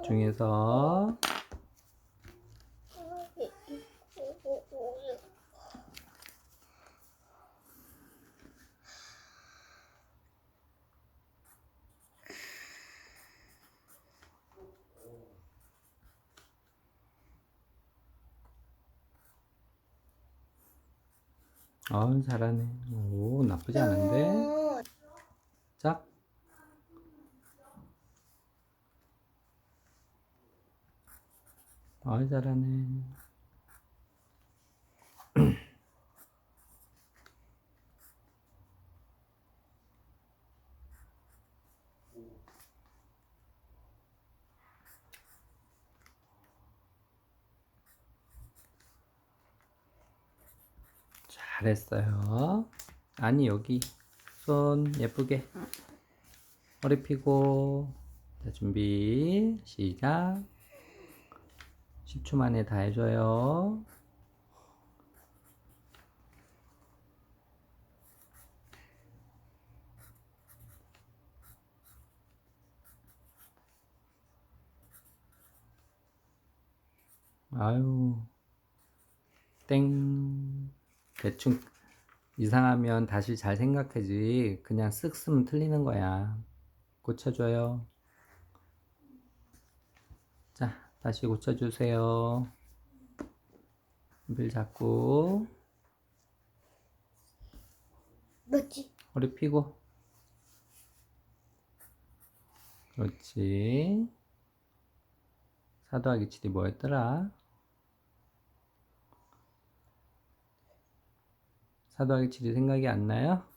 집중해서. 어우, 잘하네. 오, 나쁘지 않은데? 짝. 어우, 잘하네. 잘했어요. 아니, 여기. 손 예쁘게. 허리 펴고. 자, 준비. 시작. 10초 만에 다 해줘요. 아유, 땡. 대충 이상하면 다시 잘 생각하지. 그냥 쓱 쓰면 틀리는 거야. 고쳐줘요. 자, 다시 고쳐주세요. 빌 잡고, 뭐지? 허리 펴고. 그렇지. 사도하기 7이 뭐였더라? 사도하기 7이 생각이 안 나요?